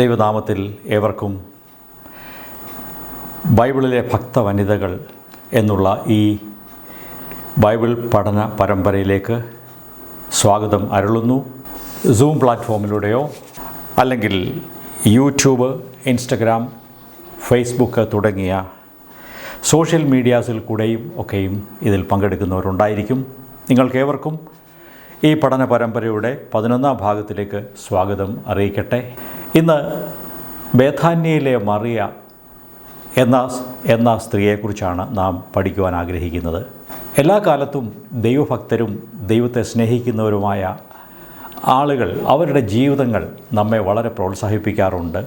ദൈവനാമത്തിൽ ഏവർക്കും ബൈബിളിലെ ഭക്ത വനിതകൾ എന്നുള്ള ഈ ബൈബിൾ പഠന പരമ്പരയിലേക്ക് സ്വാഗതം അരുളുന്നു. സൂം പ്ലാറ്റ്ഫോമിലൂടെയോ അല്ലെങ്കിൽ യൂട്യൂബ് ഇൻസ്റ്റഗ്രാം ഫേസ്ബുക്ക് തുടങ്ങിയ സോഷ്യൽ മീഡിയാസിൽ കൂടെയും ഒക്കെയും ഇതിൽ പങ്കെടുക്കുന്നവരുണ്ടായിരിക്കും. നിങ്ങൾക്കേവർക്കും ഈ പഠന പരമ്പരയുടെ പതിനൊന്നാം ഭാഗത്തിലേക്ക് സ്വാഗതം അറിയിക്കട്ടെ. ഇന്ന് ബേഥാന്യയിലെ മറിയ എന്ന എന്ന സ്ത്രീയെക്കുറിച്ചാണ് നാം പഠിക്കുവാൻ ആഗ്രഹിക്കുന്നത്. എല്ലാ കാലത്തും ദൈവഭക്തരും ദൈവത്തെ സ്നേഹിക്കുന്നവരുമായ ആളുകൾ അവരുടെ ജീവിതങ്ങൾ നമ്മെ വളരെ പ്രോത്സാഹിപ്പിക്കാറുണ്ട്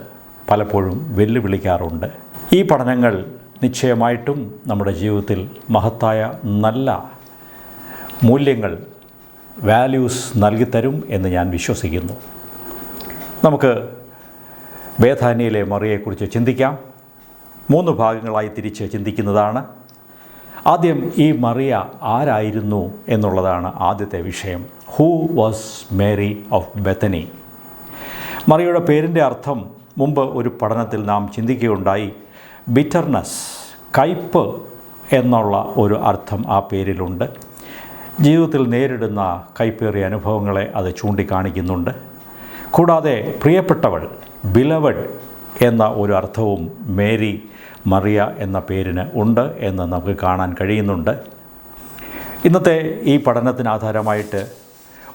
പലപ്പോഴും വെല്ലുവിളിക്കാറുണ്ട്. ഈ പഠനങ്ങൾ നിശ്ചയമായിട്ടും നമ്മുടെ ജീവിതത്തിൽ മഹത്തായ നല്ല മൂല്യങ്ങൾ വാല്യൂസ് നൽകിത്തരും എന്ന് ഞാൻ വിശ്വസിക്കുന്നു. നമുക്ക് ബേധാനിയിലെ മറിയെക്കുറിച്ച് ചിന്തിക്കാം. മൂന്ന് ഭാഗങ്ങളായി തിരിച്ച് ചിന്തിക്കുന്നതാണ്. ആദ്യം ഈ മറിയ ആരായിരുന്നു എന്നുള്ളതാണ് ആദ്യത്തെ വിഷയം. Who was Mary of Bethany മറിയുടെ പേരിന്റെ അർത്ഥം മുമ്പ് ഒരു പഠനത്തിൽ നാം ചിന്തിക്കുകയുണ്ടായി. ബിറ്റർനെസ് കയ്പ് എന്നുള്ള ഒരു അർത്ഥം ആ പേരിലുണ്ട്. ജീവിതത്തിൽ നേരിടുന്ന കൈപ്പേറിയ അനുഭവങ്ങളെ അത് ചൂണ്ടിക്കാണിക്കുന്നുണ്ട്. കൂടാതെ പ്രിയപ്പെട്ടവൾ ബിലവഡ് എന്ന ഒരു അർത്ഥവും മേരി മറിയ എന്ന പേരിന് ഉണ്ട് എന്ന് നമുക്ക് കാണാൻ കഴിയുന്നുണ്ട്. ഇന്നത്തെ ഈ പഠനത്തിന് ആധാരമായിട്ട്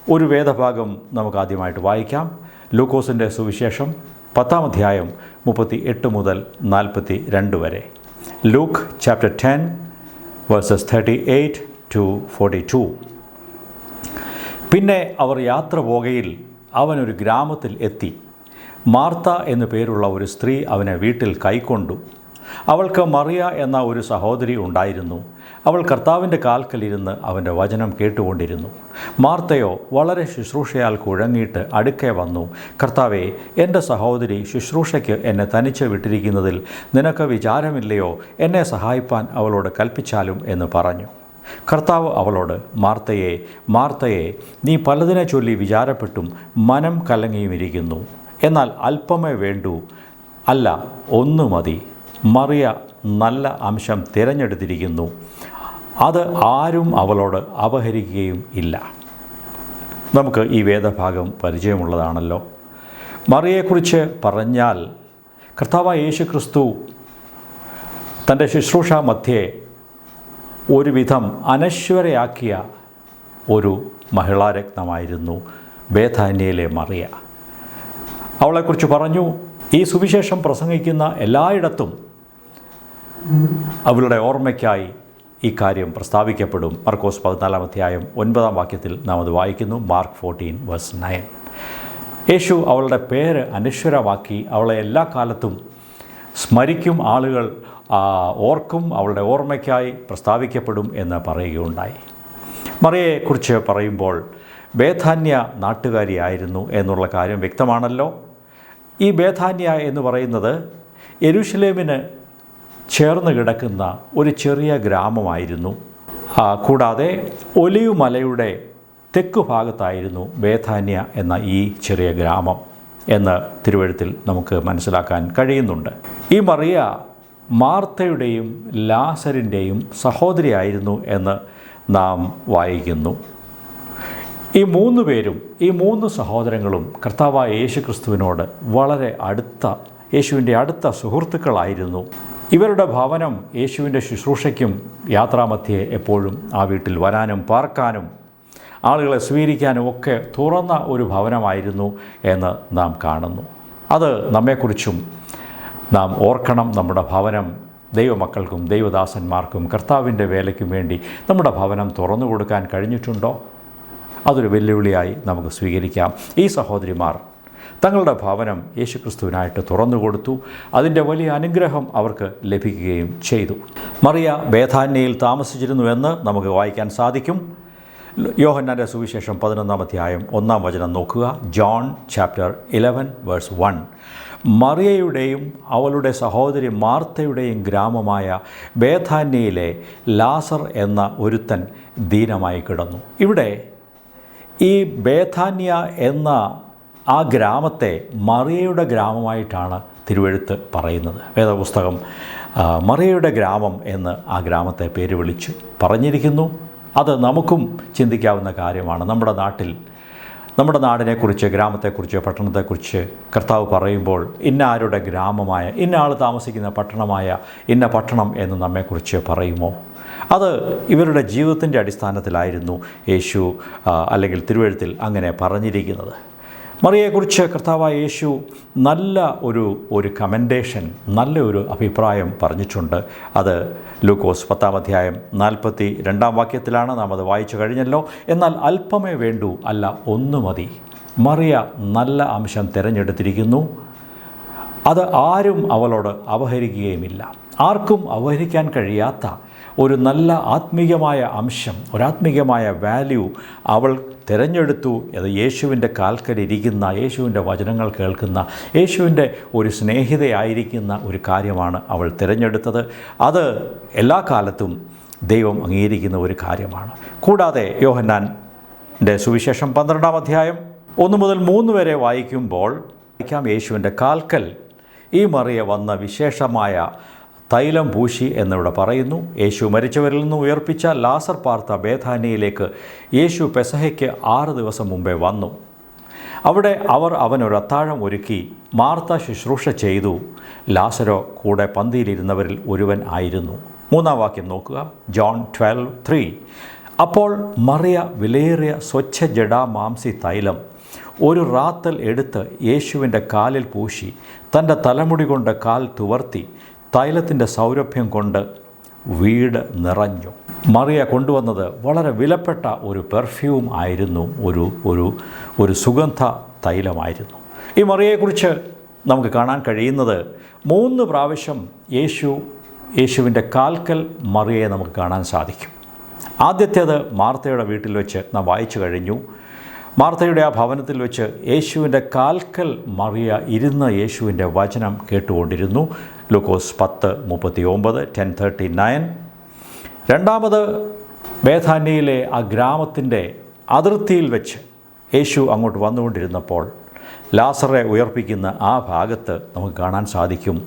ഒരു വേദഭാഗം നമുക്ക് ആദ്യമായിട്ട് വായിക്കാം. ലൂക്കോസിന്റെ സുവിശേഷം പത്താം അധ്യായം മുപ്പത്തി എട്ട് മുതൽ നാൽപ്പത്തി രണ്ട് വരെ. Luke chapter ten verses thirty eight to forty two. പിന്നെ അവർ യാത്ര പോകയിൽ അവനൊരു ഗ്രാമത്തിൽ എത്തി. മാർത്ത എന്നു പേരുള്ള ഒരു സ്ത്രീ അവനെ വീട്ടിൽ കൈക്കൊണ്ടു. അവൾക്ക് മറിയ എന്ന ഒരു സഹോദരി ഉണ്ടായിരുന്നു. അവൾ കർത്താവിന്റെ കാൽക്കലിരുന്ന് അവന്റെ വചനം കേട്ടുകൊണ്ടിരുന്നു. മാർത്തയോ വളരെ ശുശ്രൂഷയാൽ കുഴങ്ങിയിട്ട് അടുക്കെ വന്നു. കർത്താവെ എന്റെ സഹോദരി ശുശ്രൂഷയ്ക്ക് എന്നെ തനിച്ച് വിട്ടിരിക്കുന്നതിൽ നിനക്ക് വിചാരമില്ലയോ? എന്നെ സഹായിപ്പാൻ അവളോട് കൽപ്പിച്ചാലും എന്ന് പറഞ്ഞു. കർത്താവ് അവളോട് മാർത്തയെ മാർത്തയെ നീ പലതിനെ ചൊല്ലി വിചാരപ്പെട്ടും മനം കലങ്ങിയും ഇരിക്കുന്നു എന്നാൽ അല്പമേ വേണ്ടൂ. അല്ല ഒന്നു മതി. മറിയ നല്ല അംശം തിരഞ്ഞെടുത്തിരിക്കുന്നു. അത് ആരും അവളോട് അപഹരിക്കുകയും ഇല്ല. നമുക്ക് ഈ വേദഭാഗം പരിചയമുള്ളതാണല്ലോ. മറിയെക്കുറിച്ച് പറഞ്ഞാൽ കർത്താവ് യേശു ക്രിസ്തു തന്റെ ശുശ്രൂഷ മധ്യേ ഒരുവിധം അനശ്വരയാക്കിയ ഒരു മഹിളാരത്നമായിരുന്നു ബേധാന്യയിലെ മറിയ. അവളെക്കുറിച്ച് പറഞ്ഞു. ഈ സുവിശേഷം പ്രസംഗിക്കുന്ന എല്ലായിടത്തും അവളുടെ ഓർമ്മയ്ക്കായി ഈ കാര്യം പ്രസ്താവിക്കപ്പെടും. മർക്കോസ് പതിനാലാം അധ്യായം ഒൻപതാം വാക്യത്തിൽ നാം അത് വായിക്കുന്നു. Mark fourteen verse nine. യേശു അവളുടെ പേര് അനശ്വരമാക്കി അവളെ എല്ലാ കാലത്തും സ്മരിക്കും ആളുകൾ ഓർക്കും അവളുടെ ഓർമ്മയ്ക്കായി പ്രസ്താവിക്കപ്പെടും എന്ന് പറയുകയുണ്ടായി. മറിയെക്കുറിച്ച് പറയുമ്പോൾ ബേധാന്യ നാട്ടുകാരിയായിരുന്നു എന്നുള്ള കാര്യം വ്യക്തമാണല്ലോ. ഈ ബേധാന്യ എന്ന് പറയുന്നത് എരുഷലേമിന് ചേർന്ന് കിടക്കുന്ന ഒരു ചെറിയ ഗ്രാമമായിരുന്നു. കൂടാതെ ഒലിവ് മലയുടെ തെക്ക് ഭാഗത്തായിരുന്നു ബേധാന്യ എന്ന ഈ ചെറിയ ഗ്രാമം എന്ന് തിരുവഴുത്തിൽ നമുക്ക് മനസ്സിലാക്കാൻ കഴിയുന്നുണ്ട്. ഈ മറിയ മാർത്തയുടെയും ലാസറിന്റെയും സഹോദരിയായിരുന്നു എന്ന് നാം വായിക്കുന്നു. ഈ മൂന്ന് പേരും ഈ മൂന്ന് സഹോദരങ്ങളും കർത്താവായ യേശു ക്രിസ്തുവിനോട് വളരെ അടുത്ത യേശുവിന്റെ അടുത്ത സുഹൃത്തുക്കളായിരുന്നു. ഇവരുടെ ഭവനം യേശുവിന്റെ ശുശ്രൂഷയ്ക്കും യാത്രാമധ്യേ എപ്പോഴും ആ വീട്ടിൽ വരാനും പാർക്കാനും ആളുകളെ സ്വീകരിക്കാനും ഒക്കെ തുറന്ന ഒരു ഭവനമായിരുന്നു എന്ന് നാം കാണുന്നു. അത് നമ്മെക്കുറിച്ചും നാം ഓർക്കണം നമ്മുടെ ഭവനം ദൈവമക്കൾക്കും ദൈവദാസന്മാർക്കും കർത്താവിന്റെ വേലയ്ക്കും വേണ്ടി നമ്മുടെ ഭവനം തുറന്നു കൊടുക്കാൻ കഴിഞ്ഞിട്ടുണ്ടോ? അതൊരു വെല്ലുവിളിയായി നമുക്ക് സ്വീകരിക്കാം. ഈ സഹോദരിമാർ തങ്ങളുടെ ഭവനം യേശുക്രിസ്തുവിനായിട്ട് തുറന്നു കൊടുത്തു. അതിന്റെ വലിയ അനുഗ്രഹം അവർക്ക് ലഭിക്കുകയും ചെയ്തു. മറിയ ബേധാന്യയിൽ താമസിച്ചിരുന്നുവെന്ന് നമുക്ക് വായിക്കാൻ സാധിക്കും. യോഹന്നാന്റെ സുവിശേഷം പതിനൊന്നാം അധ്യായം ഒന്നാം വചനം നോക്കുക. John chapter eleven verse one. മറിയയുടെയും അവളുടെ സഹോദരി മാർത്തയുടെയും ഗ്രാമമായ ബേധാന്യയിലെ ലാസർ എന്ന ഒരുത്തൻ ദീനമായി കിടന്നു. ഇവിടെ ഈ ബേഥാന്യ എന്ന ആ ഗ്രാമത്തെ മറിയയുടെ ഗ്രാമമായിട്ടാണ് തിരുവഴുത്ത് പറയുന്നത്. വേദപുസ്തകം മറിയയുടെ ഗ്രാമം എന്ന് ആ ഗ്രാമത്തെ പേര് വിളിച്ച് പറഞ്ഞിരിക്കുന്നു. അത് നമുക്കും ചിന്തിക്കാവുന്ന കാര്യമാണ്. നമ്മുടെ നാട്ടിൽ നമ്മുടെ നാടിനെക്കുറിച്ച് ഗ്രാമത്തെക്കുറിച്ച് പട്ടണത്തെക്കുറിച്ച് കർത്താവ് പറയുമ്പോൾ ഇന്ന ആരുടെ ഗ്രാമമായ ഇന്ന ആൾ താമസിക്കുന്ന പട്ടണമായ ഇന്ന പട്ടണം എന്ന് നമ്മെക്കുറിച്ച് പറയുമോ? അത് ഇവരുടെ ജീവിതത്തിന്റെ അടിസ്ഥാനത്തിലായിരുന്നു യേശു അല്ലെങ്കിൽ തിരുവഴുത്തിൽ അങ്ങനെ പറഞ്ഞിരിക്കുന്നത്. മറിയെക്കുറിച്ച് കർത്താവായ യേശു നല്ല ഒരു ഒരു കമന്റേഷൻ നല്ല ഒരു അഭിപ്രായം പറഞ്ഞിട്ടുണ്ട്. അത് ലൂക്കോസ് പത്താം അധ്യായം നാൽപ്പത്തി രണ്ടാം വാക്യത്തിലാണ് നാം അത് വായിച്ചു കഴിഞ്ഞല്ലോ. എന്നാൽ അല്പമേ വേണ്ടൂ അല്ല ഒന്ന് മതി. മറിയ നല്ല അംശം തിരഞ്ഞെടുത്തിരിക്കുന്നു. അത് ആരും അവളോട് അവഹരിക്കുകയുമില്ല ആർക്കും അപഹരിക്കാൻ കഴിയാത്ത ഒരു നല്ല ആത്മീയമായ അംശം ഒരാത്മീയമായ വാല്യൂ അവൾ തിരഞ്ഞെടുത്തു. അത് യേശുവിന്റെ കാൽക്കലിരിക്കുന്ന യേശുവിന്റെ വചനങ്ങൾ കേൾക്കുന്ന യേശുവിന്റെ ഒരു സ്നേഹിതയായിരിക്കുന്ന ഒരു കാര്യമാണ് അവൾ തിരഞ്ഞെടുത്തത്. അത് എല്ലാ കാലത്തും ദൈവം അംഗീകരിക്കുന്ന ഒരു കാര്യമാണ്. കൂടാതെ യോഹന്നാന്റെ സുവിശേഷം പന്ത്രണ്ടാം അധ്യായം ഒന്ന് മുതൽ മൂന്ന് വരെ വായിക്കുമ്പോൾ വായിക്കാം യേശുവിന്റെ കാൽക്കൽ ഈ മറിയ വന്ന വിശേഷമായ തൈലം പൂശി എന്നിവിടെ പറയുന്നു യേശു മരിച്ചവരിൽ നിന്ന് ഉയർപ്പിച്ച ലാസർ പാർത്ത ബേധാനിയിലേക്ക് യേശു പെസഹയ്ക്ക് ആറ് ദിവസം മുമ്പേ വന്നു. അവിടെ അവർ അവനൊരു അത്താഴം ഒരുക്കി മാർത്ത ശുശ്രൂഷ ചെയ്തു. ലാസരോ കൂടെ പന്തിയിലിരുന്നവരിൽ ഒരുവൻ ആയിരുന്നു. മൂന്നാം വാക്യം നോക്കുക ജോൺ ട്വൽവ് ത്രീ. അപ്പോൾ മറിയ വിലയേറിയ സ്വച്ഛ ജഡാ മാംസി തൈലം ഒരു റാത്തൽ എടുത്ത് യേശുവിന്റെ കാലിൽ പൂശി തന്റെ തലമുടി കൊണ്ട് കാൽ തുവർത്തി തൈലത്തിന്റെ സൗരഭ്യം കൊണ്ട് വീട് നിറഞ്ഞു. മറിയ കൊണ്ടുവന്നത് വളരെ വിലപ്പെട്ട ഒരു പെർഫ്യൂം ആയിരുന്നു. ഒരു ഒരു ഒരു സുഗന്ധ തൈലമായിരുന്നു. ഈ മറിയയെക്കുറിച്ച് നമുക്ക് കാണാൻ കഴിയുന്നത് മൂന്ന് പ്രാവശ്യം യേശു യേശുവിന്റെ കാൽക്കൽ മറിയയെ നമുക്ക് കാണാൻ സാധിക്കും. ആദ്യത്തേത് മാർത്തയുടെ വീട്ടിൽ വെച്ച് നാം വായിച്ചു കഴിഞ്ഞു. മാർത്തയുടെ ആ ഭവനത്തിൽ വെച്ച് യേശുവിന്റെ കാൽക്കൽ മറിയ ഇരുന്ന് യേശുവിന്റെ വചനം കേട്ടുകൊണ്ടിരുന്നു. ലൂക്കോസ് പത്ത് മുപ്പത്തി ഒമ്പത് ടെൻ തേർട്ടി നയൻ. രണ്ടാമത് ബേധാന്യയിലെ ആ ഗ്രാമത്തിന്റെ അതിർത്തിയിൽ വെച്ച് യേശു അങ്ങോട്ട് വന്നുകൊണ്ടിരുന്നപ്പോൾ ലാസറെ ഉയർപ്പിക്കുന്ന ആ ഭാഗത്ത് നമുക്ക് കാണാൻ സാധിക്കും.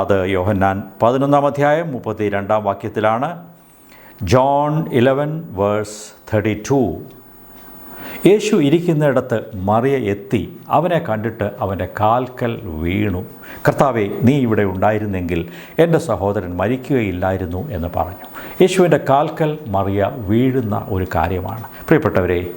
അത് യോഹന്നാൻ പതിനൊന്നാം അധ്യായം മുപ്പത്തി രണ്ടാം വാക്യത്തിലാണ്. John eleven verse thirty two യേശു ഇരിക്കുന്നിടത്ത് മറിയ എത്തി. അവനെ കണ്ടിട്ട് അവന്റെ കാൽക്കൽ വീണു. കർത്താവെ നീ ഇവിടെ ഉണ്ടായിരുന്നെങ്കിൽ എന്റെ സഹോദരൻ മരിക്കുകയില്ലായിരുന്നു എന്ന് പറഞ്ഞു. യേശുവിന്റെ കാൽക്കൽ മറിയ വീഴുന്ന ഒരു കാര്യമാണ്. പ്രിയപ്പെട്ടവരെ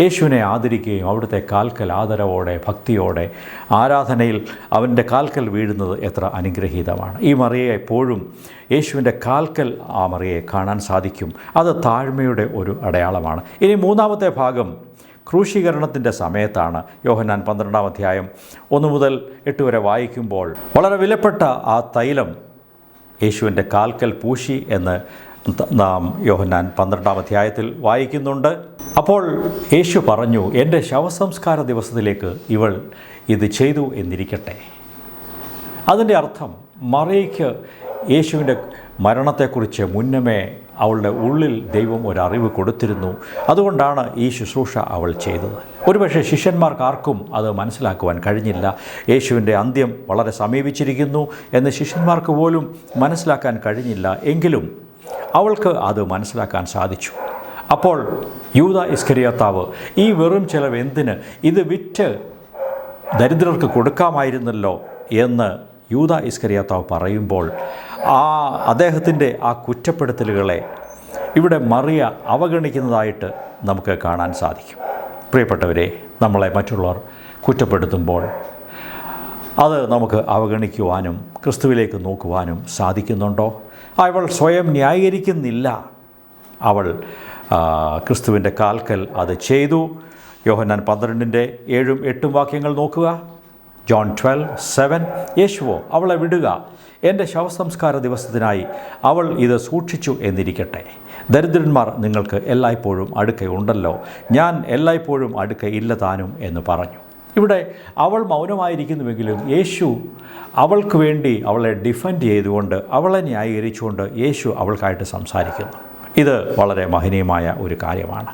യേശുവിനെ ആദരിക്കുകയും അവിടുത്തെ കാൽക്കൽ ആദരവോടെ ഭക്തിയോടെ ആരാധനയിൽ അവന്റെ കാൽക്കൽ വീഴുന്നത് എത്ര അനുഗ്രഹീതമാണ്. ഈ മറിയെ എപ്പോഴും യേശുവിന്റെ കാൽക്കൽ ആ മറിയെ കാണാൻ സാധിക്കും. അത് താഴ്മയുടെ ഒരു അടയാളമാണ്. ഇനി മൂന്നാമത്തെ ഭാഗം ക്രൂശീകരണത്തിന്റെ സമയത്താണ്. യോഹന്നാൻ പന്ത്രണ്ടാം അധ്യായം ഒന്ന് മുതൽ എട്ട് വരെ വായിക്കുമ്പോൾ വളരെ വിലപ്പെട്ട ആ തൈലം യേശുവിന്റെ കാൽക്കൽ പൂശി എന്ന് നാം യോഹന്നാൻ പന്ത്രണ്ടാം അധ്യായത്തിൽ വായിക്കുന്നുണ്ട്. അപ്പോൾ യേശു പറഞ്ഞു എന്റെ ശവസംസ്കാര ദിവസത്തിലേക്ക് ഇവൾ ഇത് ചെയ്തു എന്നിരിക്കട്ടെ. അതിന്റെ അർത്ഥം മറിയയ്ക്ക് യേശുവിന്റെ മരണത്തെക്കുറിച്ച് മുന്നമേ അവളുടെ ഉള്ളിൽ ദൈവം ഒരറിവ് കൊടുത്തിരുന്നു. അതുകൊണ്ടാണ് ഈ ശുശ്രൂഷ അവൾ ചെയ്തത്. ഒരുപക്ഷെ ശിഷ്യന്മാർക്ക് ആർക്കും അത് മനസ്സിലാക്കുവാൻ കഴിഞ്ഞില്ല. യേശുവിന്റെ അന്ത്യം വളരെ സമീപിച്ചിരിക്കുന്നു എന്ന് ശിഷ്യന്മാർക്ക് പോലും മനസ്സിലാക്കാൻ കഴിഞ്ഞില്ല. എങ്കിലും അവൾക്ക് അത് മനസ്സിലാക്കാൻ സാധിച്ചു. അപ്പോൾ യൂത ഇസ്കരിയത്താവ് ഈ വെറും ചിലവ് എന്തിന്? ഇത് വിറ്റ് ദരിദ്രർക്ക് കൊടുക്കാമായിരുന്നല്ലോ എന്ന് യൂത ഇസ്കരിയാത്താവ് പറയുമ്പോൾ ആ അദ്ദേഹത്തിന്റെ ആ കുറ്റപ്പെടുത്തലുകളെ ഇവിടെ മറിയ അവഗണിക്കുന്നതായിട്ട് നമുക്ക് കാണാൻ സാധിക്കും. പ്രിയപ്പെട്ടവരെ നമ്മളെ മറ്റുള്ളവർ കുറ്റപ്പെടുത്തുമ്പോൾ അത് നമുക്ക് അവഗണിക്കുവാനും ക്രിസ്തുവിലേക്ക് നോക്കുവാനും സാധിക്കുന്നുണ്ടോ? അവൾ സ്വയം ന്യായീകരിക്കുന്നില്ല. അവൾ ക്രിസ്തുവിന്റെ കാൽക്കൽ അത് ചെയ്തു. യോഹന്നാൻ പന്ത്രണ്ടിന്റെ ഏഴും എട്ടും വാക്യങ്ങൾ നോക്കുക. ജോൺ ട്വൽവ് സെവൻ യേശുവോ അവളെ വിടുക. എന്റെ ശവസംസ്കാര ദിവസത്തിനായി അവൾ ഇത് സൂക്ഷിച്ചു എന്നിരിക്കട്ടെ. ദരിദ്രന്മാർ നിങ്ങൾക്ക് എല്ലായ്പ്പോഴും അടുക്കയുണ്ടല്ലോ. ഞാൻ എല്ലായ്പ്പോഴും അടുക്കയില്ല താനും എന്ന് പറഞ്ഞു. ഇവിടെ അവൾ മൗനമായിരിക്കുന്നുവെങ്കിലും യേശു അവൾക്ക് വേണ്ടി അവളെ ഡിഫെൻഡ് ചെയ്തുകൊണ്ട് അവളെ ന്യായീകരിച്ചുകൊണ്ട് യേശു അവൾക്കായിട്ട് സംസാരിക്കുന്നു. ഇത് വളരെ മഹനീയമായ ഒരു കാര്യമാണ്.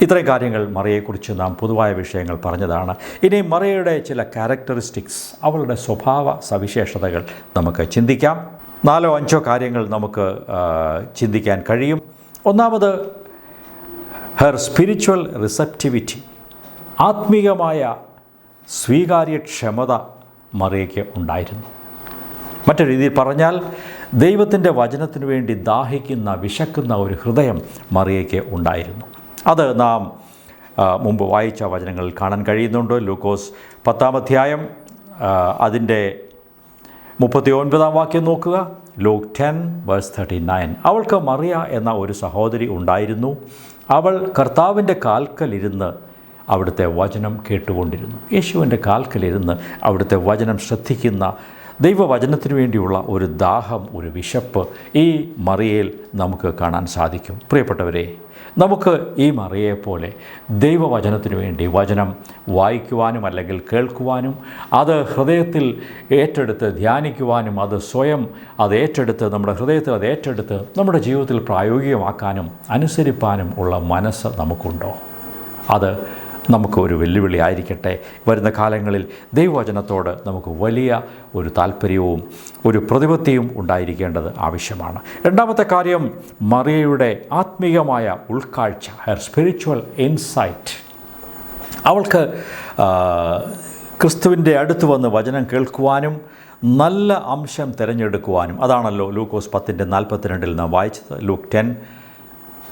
ഇത്രയും കാര്യങ്ങൾ മറിയെക്കുറിച്ച് നാം പൊതുവായ വിഷയങ്ങൾ പറഞ്ഞതാണ്. ഇനി മറിയയുടെ ചില ക്യാരക്ടറിസ്റ്റിക്സ് അവളുടെ സ്വഭാവ സവിശേഷതകൾ നമുക്ക് ചിന്തിക്കാം. നാലോ അഞ്ചോ കാര്യങ്ങൾ നമുക്ക് ചിന്തിക്കാൻ കഴിയും. ഒന്നാമത് ഹെർ സ്പിരിച്വൽ റിസപ്റ്റിവിറ്റി ആത്മീകമായ സ്വീകാര്യക്ഷമത മറിയയ്ക്ക് ഉണ്ടായിരുന്നു. മറ്റൊരു രീതിയിൽ പറഞ്ഞാൽ ദൈവത്തിന്റെ വചനത്തിനു വേണ്ടി ദാഹിക്കുന്ന വിശക്കുന്ന ഒരു ഹൃദയം മറിയയ്ക്ക് ഉണ്ടായിരുന്നു. അത് നാം മുമ്പ് വായിച്ച വചനങ്ങളിൽ കാണാൻ കഴിയുന്നുണ്ട്. ലൂക്കോസ് പത്താം അധ്യായം അതിന്റെ മുപ്പത്തി ഒൻപതാം വാക്യം നോക്കുക. Luke ten verse thirty nine. അവൾക്ക് മറിയ എന്ന ഒരു സഹോദരി ഉണ്ടായിരുന്നു. അവൾ കർത്താവിന്റെ കാൽക്കലിരുന്ന് അവിടുത്തെ വചനം കേട്ടുകൊണ്ടിരുന്നു. യേശുവിന്റെ കാൽക്കലിരുന്ന് അവിടുത്തെ വചനം ശ്രദ്ധിക്കുന്ന ദൈവവചനത്തിനു വേണ്ടിയുള്ള ഒരു ദാഹം ഒരു വിശപ്പ് ഈ മറിയയിൽ നമുക്ക് കാണാൻ സാധിക്കും. പ്രിയപ്പെട്ടവരെ നമുക്ക് ഈ മറിയെപ്പോലെ ദൈവവചനത്തിനു വേണ്ടി വചനം വായിക്കുവാനും അല്ലെങ്കിൽ കേൾക്കുവാനും അത് ഹൃദയത്തിൽ ഏറ്റെടുത്ത് ധ്യാനിക്കുവാനും അത് സ്വയം അത് ഏറ്റെടുത്ത് നമ്മുടെ ഹൃദയത്തിൽ അത് ഏറ്റെടുത്ത് നമ്മുടെ ജീവിതത്തിൽ പ്രായോഗികമാക്കാനും അനുസരിപ്പാനും ഉള്ള മനസ്സ് നമുക്കുണ്ടോ? അത് നമുക്ക് ഒരു വെല്ലുവിളി ആയിരിക്കട്ടെ. വരുന്ന കാലങ്ങളിൽ ദൈവവചനത്തോട് നമുക്ക് വലിയ ഒരു താല്പര്യവും ഒരു പ്രതിപത്തിയും ഉണ്ടായിരിക്കേണ്ടത് ആവശ്യമാണ്. രണ്ടാമത്തെ കാര്യം മറിയയുടെ ആത്മീയമായ ഉൾക്കാഴ്ച ഹെർ സ്പിരിച്വൽ ഇൻസൈറ്റ് അവൾക്ക് ക്രിസ്തുവിന്റെ അടുത്ത് വന്ന് വചനം കേൾക്കുവാനും നല്ല അംശം തിരഞ്ഞെടുക്കുവാനും അതാണല്ലോ ലൂക്കോസ് പത്തിന്റെ നാൽപ്പത്തിരണ്ടിൽ നാം വായിച്ചത് Luke ten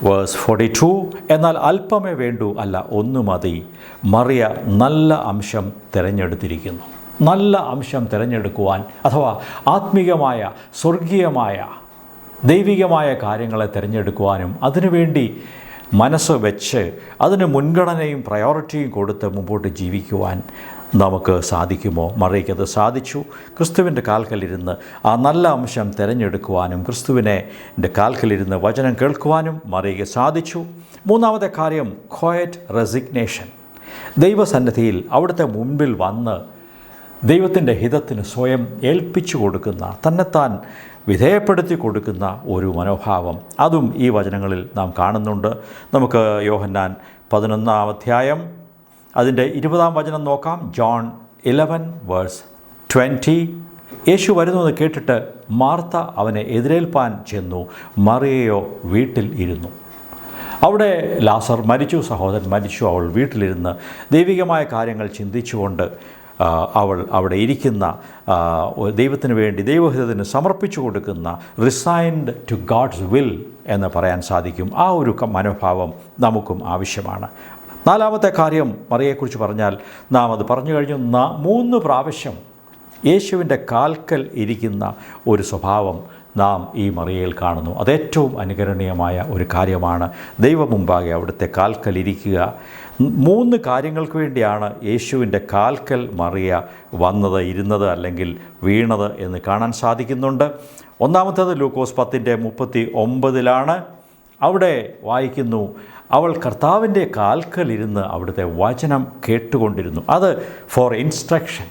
verse forty two എന്നാൽ അല്പമേ വേണ്ടൂ അല്ല ഒന്ന് മതി. മറിയ നല്ല അംശം തിരഞ്ഞെടുത്തിരിക്കുന്നു. നല്ല അംശം തിരഞ്ഞെടുക്കുവാൻ അഥവാ ആത്മീകമായ സ്വർഗീയമായ ദൈവികമായ കാര്യങ്ങളെ തിരഞ്ഞെടുക്കുവാനും അതിനുവേണ്ടി മനസ്സ് വെച്ച് അതിന് മുൻഗണനയും പ്രയോറിറ്റിയും കൊടുത്ത് മുമ്പോട്ട് ജീവിക്കുവാൻ നമുക്ക് സാധിക്കുമോ? മറിയയ്ക്കത് സാധിച്ചു. ക്രിസ്തുവിന്റെ കാൽക്കലിരുന്ന് ആ നല്ല അംശം തിരഞ്ഞെടുക്കുവാനും ക്രിസ്തുവിനെ കാൽക്കലിരുന്ന് വചനം കേൾക്കുവാനും മറിയയ്ക്ക് സാധിച്ചു. മൂന്നാമത്തെ കാര്യം ക്വയറ്റ് റെസിഗ്നേഷൻ ദൈവസന്നിധിയിൽ അവിടുത്തെ മുൻപിൽ വന്ന് ദൈവത്തിന്റെ ഹിതത്തിന് സ്വയം ഏൽപ്പിച്ചു കൊടുക്കുന്ന തന്നെത്താൻ വിധേയപ്പെടുത്തി കൊടുക്കുന്ന ഒരു മനോഭാവം. അതും ഈ വചനങ്ങളിൽ നാം കാണുന്നുണ്ട്. നമുക്ക് യോഹന്നാൻ പതിനൊന്നാം അധ്യായം അതിന്റെ ഇരുപതാം വചനം നോക്കാം. ജോൺ ഇലവൻ വേഴ്സ് ട്വന്റി യേശു വരുന്നുവെന്ന് കേട്ടിട്ട് മാർത്ത അവനെ എതിരേൽപ്പാൻ ചെന്നു. മറിയയോ വീട്ടിൽ ഇരുന്നു. അവിടെ ലാസർ മരിച്ചു സഹോദരൻ മരിച്ചു അവൾ വീട്ടിലിരുന്ന് ദൈവികമായ കാര്യങ്ങൾ ചിന്തിച്ചുകൊണ്ട് അവൾ അവിടെ ഇരിക്കുന്ന ദൈവത്തിന് വേണ്ടി ദൈവഹിതത്തിന് സമർപ്പിച്ചു കൊടുക്കുന്ന റിസൈൻഡ് ടു ഗാഡ്സ് വിൽ എന്ന് പറയാൻ സാധിക്കും. ആ ഒരു മനോഭാവം നമുക്കും ആവശ്യമാണ്. നാലാമത്തെ കാര്യം മറിയെക്കുറിച്ച് പറഞ്ഞാൽ നാം അത് പറഞ്ഞു കഴിഞ്ഞു. മൂന്ന് പ്രാവശ്യം യേശുവിന്റെ കാൽക്കൽ ഇരിക്കുന്ന ഒരു സ്വഭാവം നാം ഈ മറിയയിൽ കാണുന്നു. അതേറ്റവും അനുകരണീയമായ ഒരു കാര്യമാണ്. ദൈവം മുമ്പാകെ അവിടുത്തെ കാൽക്കൽ ഇരിക്കുക. മൂന്ന് കാര്യങ്ങൾക്ക് വേണ്ടിയാണ് യേശുവിന്റെ കാൽക്കൽ മറിയ വന്നത് ഇരുന്നത് അല്ലെങ്കിൽ വീണത് എന്ന് കാണാൻ സാധിക്കുന്നുണ്ട്. ഒന്നാമത്തേത് ലൂക്കോസ് പത്തിന്റെ മുപ്പത്തി ഒമ്പതിലാണ്. അവിടെ വായിക്കുന്നു അവൾ കർത്താവിന്റെ കാൽക്കലിരുന്ന് അവിടുത്തെ വചനം കേട്ടുകൊണ്ടിരുന്നു. അത് ഫോർ ഇൻസ്ട്രക്ഷൻ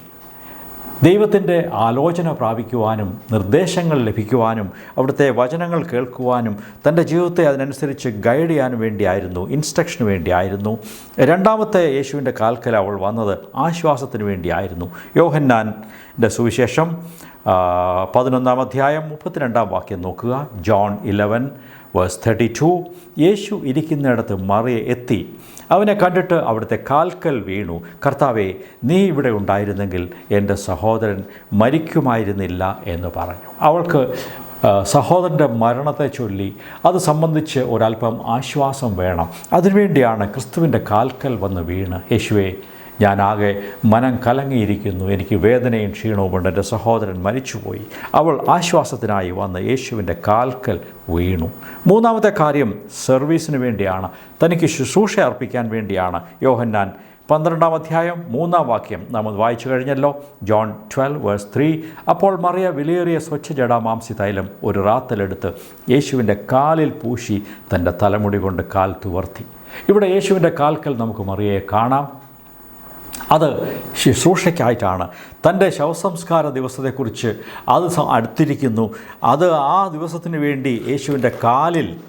ദൈവത്തിന്റെ ആലോചന പ്രാപിക്കുവാനും നിർദ്ദേശങ്ങൾ ലഭിക്കുവാനും അവിടുത്തെ വചനങ്ങൾ കേൾക്കുവാനും തന്റെ ജീവിതത്തെ അതിനനുസരിച്ച് ഗൈഡ് ചെയ്യാനും വേണ്ടിയായിരുന്നു ഇൻസ്ട്രക്ഷന് വേണ്ടിയായിരുന്നു. രണ്ടാമത്തെ യേശുവിന്റെ കാൽക്കൽ അവൾ വന്നത് ആശ്വാസത്തിന് വേണ്ടിയായിരുന്നു. യോഹന്നാന്റെ സുവിശേഷം പതിനൊന്നാം അധ്യായം മുപ്പത്തിരണ്ടാം വാക്യം നോക്കുക. John eleven verse thirty two യേശു ഇരിക്കുന്നിടത്ത് മറിയെ എത്തി. അവനെ കണ്ടിട്ട് അവിടുത്തെ കാൽക്കൽ വീണു. കർത്താവെ നീ ഇവിടെ ഉണ്ടായിരുന്നെങ്കിൽ എന്റെ സഹോദരൻ മരിക്കുമായിരുന്നില്ല എന്ന് പറഞ്ഞു. അവൾക്ക് സഹോദരന്റെ മരണത്തെ ചൊല്ലി. അത് സംബന്ധിച്ച് ഒരല്പം ആശ്വാസം വേണം. അതിനുവേണ്ടിയാണ് ക്രിസ്തുവിന്റെ കാൽക്കൽ വന്ന് വീണ്. യേശുവെ ഞാനാകെ മനം കലങ്ങിയിരിക്കുന്നു. എനിക്ക് വേദനയും ക്ഷീണവുമുണ്ട് എന്റെ സഹോദരൻ മരിച്ചുപോയി. അവൾ ആശ്വാസത്തിനായി വന്ന് യേശുവിന്റെ കാൽക്കൽ വീണു. മൂന്നാമത്തെ കാര്യം സർവീസിന് വേണ്ടിയാണ്. തനിക്ക് ശുശ്രൂഷ അർപ്പിക്കാൻ വേണ്ടിയാണ്. യോഹന്നാൻ പന്ത്രണ്ടാം അധ്യായം മൂന്നാം വാക്യം നമ്മൾ വായിച്ചു കഴിഞ്ഞല്ലോ. John twelve verse three. അപ്പോൾ മറിയ വിലയേറിയ സ്വച്ഛ ജടാമാംസി തൈലം ഒരു റാത്തലെടുത്ത് യേശുവിന്റെ കാലിൽ പൂശി തന്റെ തലമുടി കൊണ്ട് കാൽ തുവർത്തി. ഇവിടെ യേശുവിന്റെ കാൽക്കൽ നമുക്ക് മറിയയെ കാണാം. അത് ശുശ്രൂഷയ്ക്കായിട്ടാണ്. തന്റെ ശവസംസ്കാര ദിവസത്തെക്കുറിച്ച് അത് അടുത്തിരിക്കുന്നു. അത് ആ ദിവസത്തിന് വേണ്ടി യേശുവിന്റെ കാലിൽ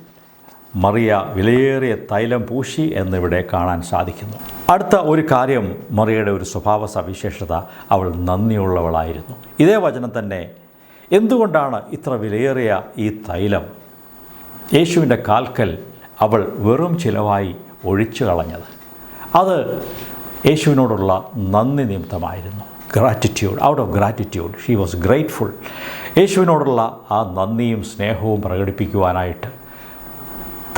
മറിയ വിലയേറിയ തൈലം പൂശി എന്നിവിടെ കാണാൻ സാധിക്കുന്നു. അടുത്ത ഒരു കാര്യം മറിയയുടെ ഒരു സ്വഭാവ സവിശേഷത അവൾ നന്ദിയുള്ളവളായിരുന്നു. ഇതേ വചനം തന്നെ എന്തുകൊണ്ടാണ് ഇത്ര വിലയേറിയ ഈ തൈലം? യേശുവിന്റെ കാൽക്കൽ അവൾ വെറും ചിലവായി ഒഴിച്ചു കളഞ്ഞത്. അത് യേശുവിനോടുള്ള നന്ദി നിമിത്തമായിരുന്നു. Gratitude out of gratitude she was grateful യേശുവിനോടുള്ള ആ നന്ദിയും സ്നേഹവും പ്രകടിപ്പിക്കുവാനായിട്ട്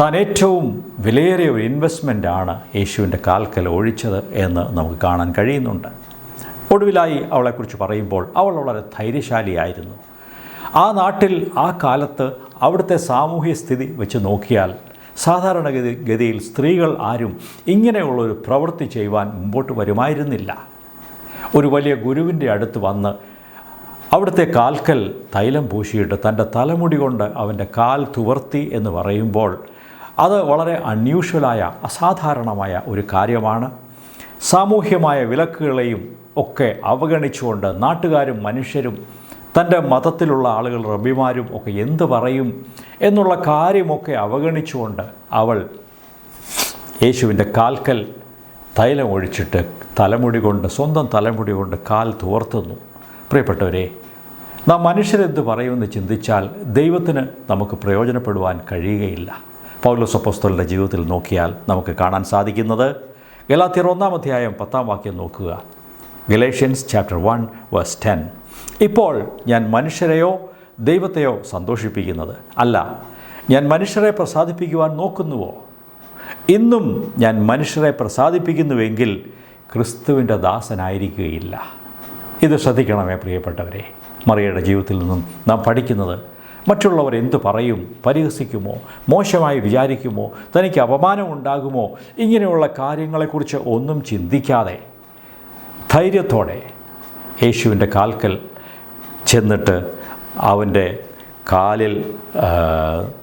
താൻ ഏറ്റവും വിലയേറിയ ഒരു ഇൻവെസ്റ്റ്മെന്റാണ് യേശുവിന്റെ കാൽക്കൽ ഒഴിച്ചത് എന്ന് നമുക്ക് കാണാൻ കഴിയുന്നുണ്ട്. ഒടുവിലായി അവളെക്കുറിച്ച് പറയുമ്പോൾ അവൾ വളരെ ധൈര്യശാലിയായിരുന്നു. ആ നാട്ടിൽ ആ കാലത്ത് അവിടുത്തെ സാമൂഹ്യ സ്ഥിതി വെച്ച് നോക്കിയാൽ സാധാരണഗതി ഗതിയിൽ സ്ത്രീകൾ ആരും ഇങ്ങനെയുള്ളൊരു പ്രവൃത്തി ചെയ്യുവാൻ മുമ്പോട്ട് വരുമായിരുന്നില്ല. ഒരു വലിയ ഗുരുവിന്റെ അടുത്ത് വന്ന് അവിടുത്തെ കാൽക്കൽ തൈലം പൂശിയിട്ട് തന്റെ തലമുടി കൊണ്ട് അവന്റെ കാൽ തുവർത്തി എന്ന് പറയുമ്പോൾ അത് വളരെ അൺയൂഷ്വലായ അസാധാരണമായ ഒരു കാര്യമാണ്. സാമൂഹ്യമായ വിലക്കുകളെയും ഒക്കെ അവഗണിച്ചുകൊണ്ട് നാട്ടുകാരും മനുഷ്യരും തന്റെ മതത്തിലുള്ള ആളുകൾ റബിമാരും ഒക്കെ എന്ത് പറയും എന്നുള്ള കാര്യമൊക്കെ അവഗണിച്ചുകൊണ്ട് അവൾ യേശുവിന്റെ കാൽക്കൽ തൈലം ഒഴിച്ചിട്ട് തലമുടി കൊണ്ട് സ്വന്തം തലമുടി കൊണ്ട് കാൽ തുവർത്തുന്നു. പ്രിയപ്പെട്ടവരെ നാം മനുഷ്യരെന്ത് പറയുമെന്ന് ചിന്തിച്ചാൽ ദൈവത്തിന് നമുക്ക് പ്രയോജനപ്പെടുവാൻ കഴിയുകയില്ല. പൗലോസ് അപ്പോസ്തലന്റെ ജീവിതത്തിൽ നോക്കിയാൽ നമുക്ക് കാണാൻ സാധിക്കുന്നത് ഗലാത്തിയർ ഒന്നാം അധ്യായം പത്താം വാക്യം നോക്കുക. Galatians chapter one verse ten. ഇപ്പോൾ ഞാൻ മനുഷ്യരെയോ ദൈവത്തെയോ സന്തോഷിപ്പിക്കുന്നത് അല്ല. ഞാൻ മനുഷ്യരെ പ്രസാദിപ്പിക്കുവാൻ നോക്കുന്നുവോ? ഇന്നും ഞാൻ മനുഷ്യരെ പ്രസാദിപ്പിക്കുന്നുവെങ്കിൽ ക്രിസ്തുവിന്റെ ദാസനായിരിക്കുകയില്ല. ഇത് ശ്രദ്ധിക്കണമേ പ്രിയപ്പെട്ടവരെ. മറിയയുടെ ജീവിതത്തിൽ നിന്നും നാം പഠിക്കുന്നത് മറ്റുള്ളവർ എന്തു പറയും പരിഹസിക്കുമോ മോശമായി വിചാരിക്കുമോ തനിക്ക് അപമാനമുണ്ടാകുമോ ഇങ്ങനെയുള്ള കാര്യങ്ങളെക്കുറിച്ച് ഒന്നും ചിന്തിക്കാതെ ധൈര്യത്തോടെ യേശുവിന്റെ കാൽക്കൽ ചെന്നിട്ട് അവന്റെ കാലിൽ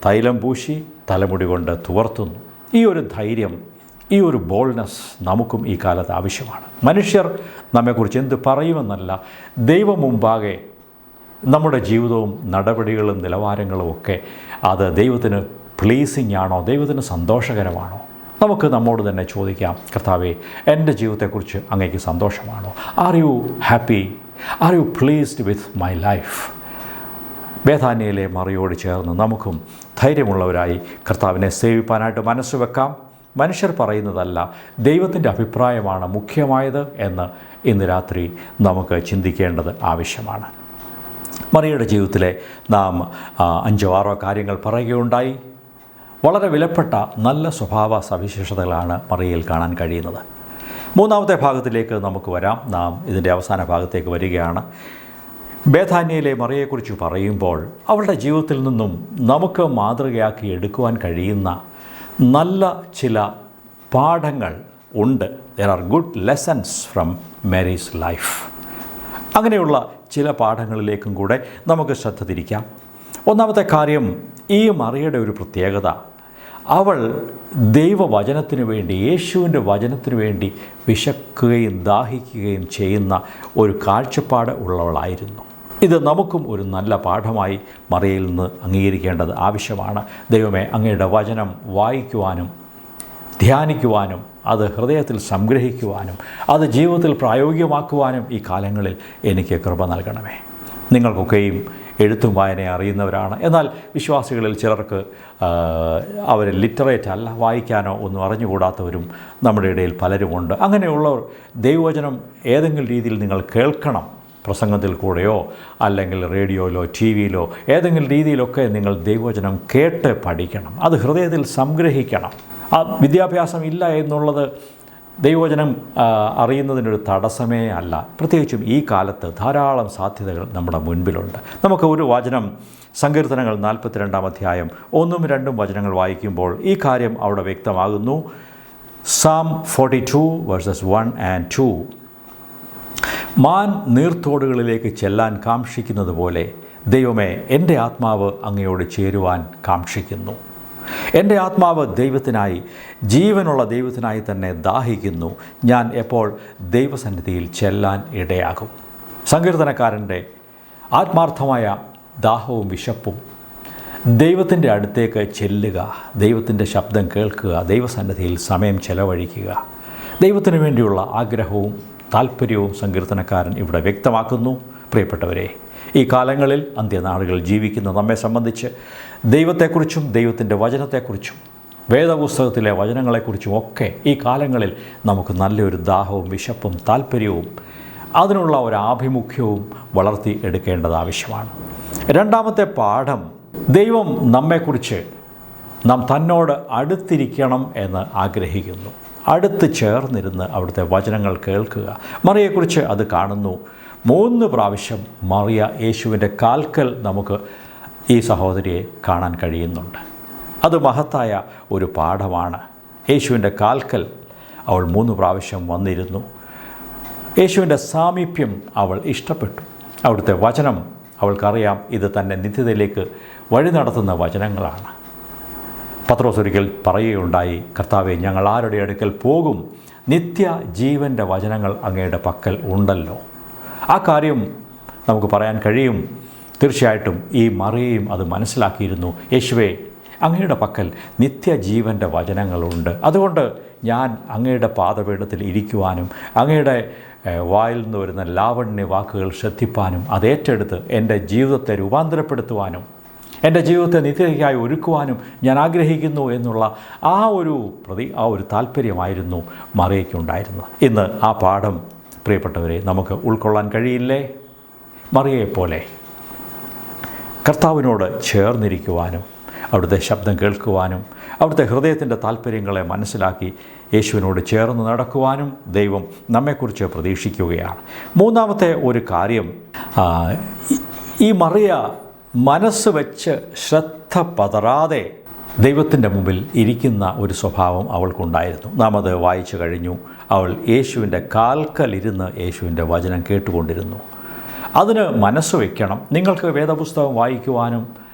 തൈലം പൂശി തലമുടി കൊണ്ട് തുവർത്തുന്നു. ഈ ഒരു ധൈര്യം ഈ ഒരു ബോൾനെസ് നമുക്കും ഈ കാലത്ത് ആവശ്യമാണ്. മനുഷ്യർ നമ്മെക്കുറിച്ച് എന്ത് പറയുമെന്നല്ല ദൈവം മുമ്പാകെ നമ്മുടെ ജീവിതവും നടപടികളും നിലവാരങ്ങളും ഒക്കെ അത് ദൈവത്തിന് പ്ലീസിങ് ആണോ ദൈവത്തിന് സന്തോഷകരമാണോ? നമുക്ക് നമ്മോട് തന്നെ ചോദിക്കാം കർത്താവേ എന്റെ ജീവിതത്തെക്കുറിച്ച് അങ്ങേക്ക് സന്തോഷമാണോ? Are you happy are you pleased with my life ബേധാന്യയിലെ മറിയോട് ചേർന്ന് നമുക്കും ധൈര്യമുള്ളവരായി കർത്താവിനെ സേവിപ്പാനായിട്ട് മനസ്സ് വെക്കാം. മനുഷ്യർ പറയുന്നതല്ല ദൈവത്തിന്റെ അഭിപ്രായമാണ് മുഖ്യമായത് എന്ന് ഇന്ന് രാത്രി നമുക്ക് ചിന്തിക്കേണ്ടത് ആവശ്യമാണ്. മറിയയുടെ ജീവിതത്തിലെ നാം അഞ്ചോ ആറോ കാര്യങ്ങൾ പറയുകയുണ്ടായി. വളരെ വിലപ്പെട്ട നല്ല സ്വഭാവ സവിശേഷതകളാണ് മറിയയിൽ കാണാൻ കഴിയുന്നത്. മൂന്നാമത്തെ ഭാഗത്തിലേക്ക് നമുക്ക് വരാം. നാം ഇതിന്റെ അവസാന ഭാഗത്തേക്ക് വരികയാണ്. ബേധാന്യയിലെ മറിയെക്കുറിച്ച് പറയുമ്പോൾ അവളുടെ ജീവിതത്തിൽ നിന്നും നമുക്ക് മാതൃകയാക്കി എടുക്കുവാൻ കഴിയുന്ന നല്ല ചില പാഠങ്ങൾ ഉണ്ട്. There are good lessons from Mary's life അങ്ങനെയുള്ള ചില പാഠങ്ങളിലേക്കും കൂടെ നമുക്ക് ശ്രദ്ധ തിരിക്കാം. ഒന്നാമത്തെ കാര്യം ഈ മറിയുടെ ഒരു പ്രത്യേകത. അവൾ ദൈവവചനത്തിനു വേണ്ടി യേശുവിന്റെ വചനത്തിനു വേണ്ടി വിശക്കുകയും ദാഹിക്കുകയും ചെയ്യുന്ന ഒരു കാഴ്ചപ്പാട് ഉള്ളവളായിരുന്നു. ഇത് നമുക്കും ഒരു നല്ല പാഠമായി മറിയയിൽ നിന്ന് അംഗീകരിക്കേണ്ടത് ആവശ്യമാണ്. ദൈവമേ അങ്ങയുടെ വചനം വായിക്കുവാനും ധ്യാനിക്കുവാനും അത് ഹൃദയത്തിൽ സംഗ്രഹിക്കുവാനും അത് ജീവിതത്തിൽ പ്രായോഗികമാക്കുവാനും ഈ കാലങ്ങളിൽ എനിക്ക് കൃപ നൽകണമേ. നിങ്ങൾക്കൊക്കെയും എഴുത്തും വായന അറിയുന്നവരാണ്. എന്നാൽ വിശ്വാസികളിൽ ചിലർക്ക് അവർ ലിറ്ററേറ്റ് അല്ല വായിക്കാനോ ഒന്നും അറിഞ്ഞുകൂടാത്തവരും നമ്മുടെ ഇടയിൽ പലരുമുണ്ട്. അങ്ങനെയുള്ളവർ ദൈവവചനം ഏതെങ്കിലും രീതിയിൽ നിങ്ങൾ കേൾക്കണം പ്രസംഗത്തിൽ കൂടെയോ അല്ലെങ്കിൽ റേഡിയോയിലോ ടി വിയിലോ ഏതെങ്കിലും രീതിയിലൊക്കെ നിങ്ങൾ ദൈവവചനം കേട്ട് പഠിക്കണം. അത് ഹൃദയത്തിൽ സംഗ്രഹിക്കണം. ആ വിദ്യാഭ്യാസം ഇല്ല എന്നുള്ളത് ദൈവവചനം അറിയുന്നതിനൊരു തടസ്സമേ അല്ല. പ്രത്യേകിച്ചും ഈ കാലത്ത് ധാരാളം സാധ്യതകൾ നമ്മുടെ മുൻപിലുണ്ട്. നമുക്ക് ഒരു വചനം സങ്കീർത്തനങ്ങൾ നാൽപ്പത്തിരണ്ടാം അധ്യായം ഒന്നും രണ്ടും വചനങ്ങൾ വായിക്കുമ്പോൾ ഈ കാര്യം അവിടെ വ്യക്തമാകുന്നു. Psalm forty two verses one and two മാൻ നീർത്തോടുകളിലേക്ക് ചെല്ലാൻ കാക്ഷിക്കുന്നത് പോലെ ദൈവമേ എന്റെ ആത്മാവ് അങ്ങയോട് ചേരുവാൻ കാക്ഷിക്കുന്നു. എന്റെ ആത്മാവ് ദൈവത്തിനായി ജീവനുള്ള ദൈവത്തിനായി തന്നെ ദാഹിക്കുന്നു. ഞാൻ എപ്പോൾ ദൈവസന്നിധിയിൽ ചെല്ലാൻ ഇടയാകും. സങ്കീർത്തനക്കാരന്റെ ആത്മാർത്ഥമായ ദാഹവും വിശപ്പും ദൈവത്തിന്റെ അടുത്തേക്ക് ചെല്ലുക ദൈവത്തിന്റെ ശബ്ദം കേൾക്കുക ദൈവസന്നിധിയിൽ സമയം ചെലവഴിക്കുക. ദൈവത്തിനു വേണ്ടിയുള്ള ആഗ്രഹവും താല്പര്യവും സങ്കീർത്തനക്കാരൻ ഇവിടെ വ്യക്തമാക്കുന്നു. പ്രിയപ്പെട്ടവരെ ഈ കാലങ്ങളിൽ അന്ത്യനാളുകൾ ജീവിക്കുന്ന നമ്മെ സംബന്ധിച്ച് ദൈവത്തെക്കുറിച്ചും ദൈവത്തിന്റെ വചനത്തെക്കുറിച്ചും വേദപുസ്തകത്തിലെ വചനങ്ങളെക്കുറിച്ചും ഒക്കെ ഈ കാലങ്ങളിൽ നമുക്ക് നല്ലൊരു ദാഹവും വിശപ്പും താല്പര്യവും അതിനുള്ള ഒരു ആഭിമുഖ്യവും വളർത്തി എടുക്കേണ്ടത് ആവശ്യമാണ്. രണ്ടാമത്തെ പാഠം ദൈവം നമ്മെക്കുറിച്ച് നാം തന്നോട് അടുത്തിരിക്കണം എന്ന് ആഗ്രഹിക്കുന്നു. അടുത്ത് ചേർന്നിരുന്ന് അവിടുത്തെ വചനങ്ങൾ കേൾക്കുക. മറിയെക്കുറിച്ച് അത് കാണുന്നു. മൂന്ന് പ്രാവശ്യം മറിയ യേശുവിന്റെ കാൽക്കൽ നമുക്ക് ഈ സഹോദരിയെ കാണാൻ കഴിയുന്നുണ്ട്. അത് മഹത്തായ ഒരു പാഠമാണ്. യേശുവിന്റെ കാൽക്കൽ അവൾ മൂന്ന് പ്രാവശ്യം വന്നിരുന്നു. യേശുവിന്റെ സാമീപ്യം അവൾ ഇഷ്ടപ്പെട്ടു. അവിടുത്തെ വചനം അവൾക്കറിയാം. ഇത് തന്നെ നിത്യതയിലേക്ക് വഴി നടത്തുന്ന വചനങ്ങളാണ്. പത്രോസ് ഒരിക്കൽ പറയുകയുണ്ടായി കർത്താവെ ഞങ്ങൾ ആരുടെ അടുക്കൽ പോകും? നിത്യ ജീവന്റെ വചനങ്ങൾ അങ്ങയുടെ പക്കൽ ഉണ്ടല്ലോ. ആ കാര്യം നമുക്ക് പറയാൻ കഴിയും. തീർച്ചയായിട്ടും ഈ മറിയയും അത് മനസ്സിലാക്കിയിരുന്നു. യേശുവേ അങ്ങയുടെ പക്കൽ നിത്യജീവന്റെ വചനങ്ങളുണ്ട്. അതുകൊണ്ട് ഞാൻ അങ്ങയുടെ പാദപീഠത്തിൽ ഇരിക്കുവാനും അങ്ങയുടെ വായിൽ നിന്ന് വരുന്ന ലാവണ്യ വാക്കുകൾ ശ്രദ്ധിപ്പാനും അത് ഏറ്റെടുത്ത് എന്റെ ജീവിതത്തെ രൂപാന്തരപ്പെടുത്തുവാനും എന്റെ ജീവിതത്തെ നിത്യതയ്ക്കായി ഒരുക്കുവാനും ഞാൻ ആഗ്രഹിക്കുന്നു എന്നുള്ള ആ ഒരു പ്രതി ആ ഒരു താല്പര്യമായിരുന്നു മറിയയ്ക്കുണ്ടായിരുന്നത്. ഇന്ന് ആ പാഠം പ്രിയപ്പെട്ടവരെ നമുക്ക് ഉൾക്കൊള്ളാൻ കഴിയില്ലേ? മറിയയെപ്പോലെ. കർത്താവിനോട് ചേർന്നിരിക്കുവാനും അവിടുത്തെ ശബ്ദം കേൾക്കുവാനും അവിടുത്തെ ഹൃദയത്തിന്റെ താല്പര്യങ്ങളെ മനസ്സിലാക്കി യേശുവിനോട് ചേർന്ന് നടക്കുവാനും ദൈവം നമ്മെക്കുറിച്ച് പ്രതീക്ഷിക്കുകയാണ്. മൂന്നാമത്തെ ഒരു കാര്യം ഈ- മറിയ മനസ്സ് വെച്ച് ശ്രദ്ധ പതറാതെ ദൈവത്തിന്റെ മുമ്പിൽ ഇരിക്കുന്ന ഒരു സ്വഭാവം അവൾക്കുണ്ടായിരുന്നു. നാം അത് വായിച്ചു കഴിഞ്ഞു. അവൾ യേശുവിന്റെ കാൽക്കലിരുന്ന് യേശുവിന്റെ വചനം കേട്ടുകൊണ്ടിരുന്നു. അതിന് മനസ്സ് വയ്ക്കണം നിങ്ങൾക്ക് വേദപുസ്തകം വായിക്കുവാനും